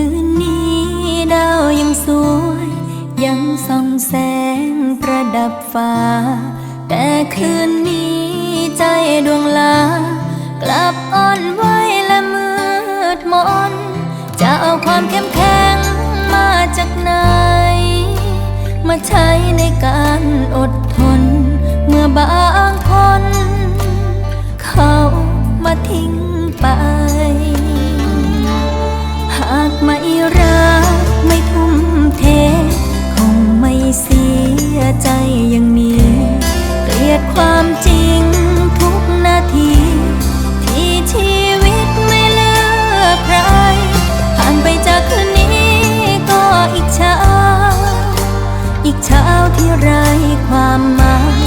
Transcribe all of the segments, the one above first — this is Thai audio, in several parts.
คืนนี้ดาวยังสวย ยังส่องแสงประดับฟ้า แต่คืนนี้ใจดวงลา กลับอ่อนไหวและมืดมน จะเอาความเข้มแข็งมาจากไหน มาใช้ในการอดทน เมื่อบา เช้าที่ไร้ความหมาย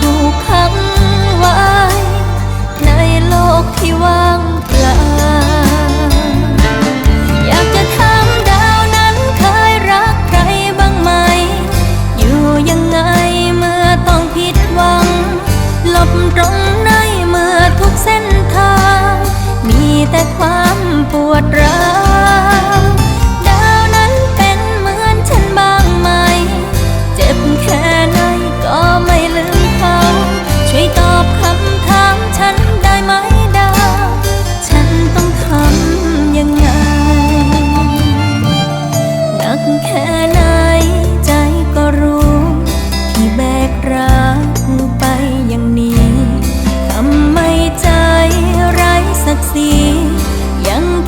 ถูกขังไว้ ในโลกที่ว่างเปล่าอยากจะถามดาวนั้นเคยรักใครบ้างไหม อยู่ยังไงเมื่อต้องผิดหวัง หลบตรง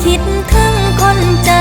คิดถึงคนใจ